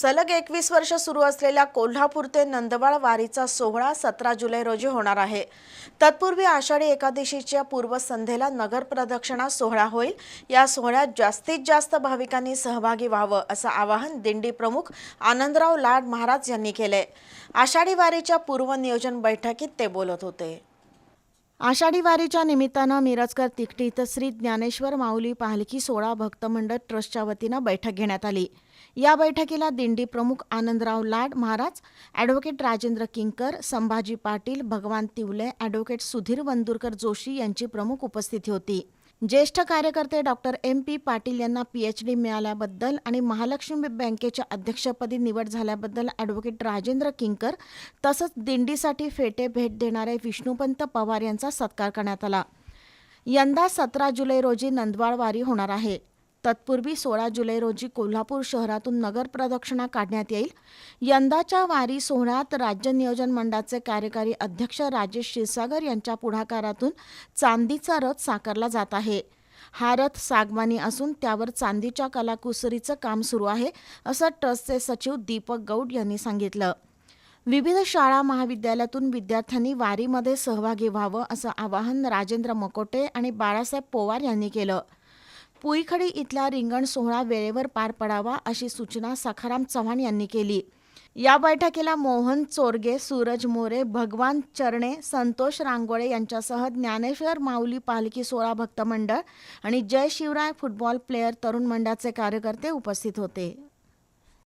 सलग एकवीस वर्ष सुरू असलेल्या कोल्हापूर ते नंदबाळ वारीचा सोहळा सतरा जुलै रोजी होणार आहे. तत्पूर्वी आषाढी एकादशीच्या पूर्वसंध्येला नगर प्रदक्षिणा सोहळा होईल. या सोहळ्यात जास्तीत जास्त भाविकांनी सहभागी व्हावं असं आवाहन दिंडी प्रमुख आनंदराव लाड महाराज यांनी केलंय. आषाढी वारीच्या पूर्वनियोजन बैठकीत ते बोलत होते. आषाढी वारीच्या निमित्तानं मिरजकर तिकटी इथं श्री ज्ञानेश्वर माऊली पालखी सोळा भक्त मंडळ ट्रस्टच्या वतीनं बैठक घेण्यात आली. या बैठकीला दिंडी प्रमुख आनंदराव लाड महाराज ॲडव्होकेट राजेंद्र किंकर संभाजी पाटील भगवान तिवले ॲडव्होकेट सुधीर वंदुरकर जोशी यांची प्रमुख उपस्थिती होती. ज्येष्ठ कार्यकर्ते डॉक्टर एम पी पाटील यांना पीएचडी मिळाल्याबद्दल आणि महालक्ष्मी बँकेच्या अध्यक्षपदी निवड झाल्याबद्दल ॲडव्होकेट राजेंद्र किंकर तसंच दिंडीसाठी फेटे भेट देणारे विष्णुपंत पवार यांचा सत्कार करण्यात आला. यंदा सतरा जुलै रोजी नंदवाळ वारी होणार आहे. तत्पूर्वी सोळा जुलै रोजी कोल्हापूर शहरातून नगर प्रदक्षिणा काढण्यात येईल. यंदाच्या वारी सोहळ्यात राज्य नियोजन मंडळाचे कार्यकारी अध्यक्ष राजेश क्षीरसागर यांच्या पुढाकारातून चांदीचा रथ साकारला जात आहे. हा रथ सागवानी असून त्यावर चांदीच्या कलाकुसरीचं काम सुरू आहे असं ट्रस्टचे सचिव दीपक गौड यांनी सांगितलं. विविध शाळा महाविद्यालयातून विद्यार्थ्यांनी वारीमध्ये सहभागी व्हावं असं आवाहन राजेंद्र मकोटे आणि बाळासाहेब पोवार यांनी केलं. पुईखडी इथला रिंगण सोहळा वेळेवर पार पडावा अशी सूचना सखाराम चव्हाण यांनी केली. या बैठकीला मोहन चोरगे सूरज मोरे भगवान चरणे संतोष रांगोळे यांच्यासह ज्ञानेश्वर माऊली पालखी सोळा भक्त मंडळ आणि जय शिवराय फुटबॉल प्लेअर तरुण मंडळाचे कार्यकर्ते उपस्थित होते.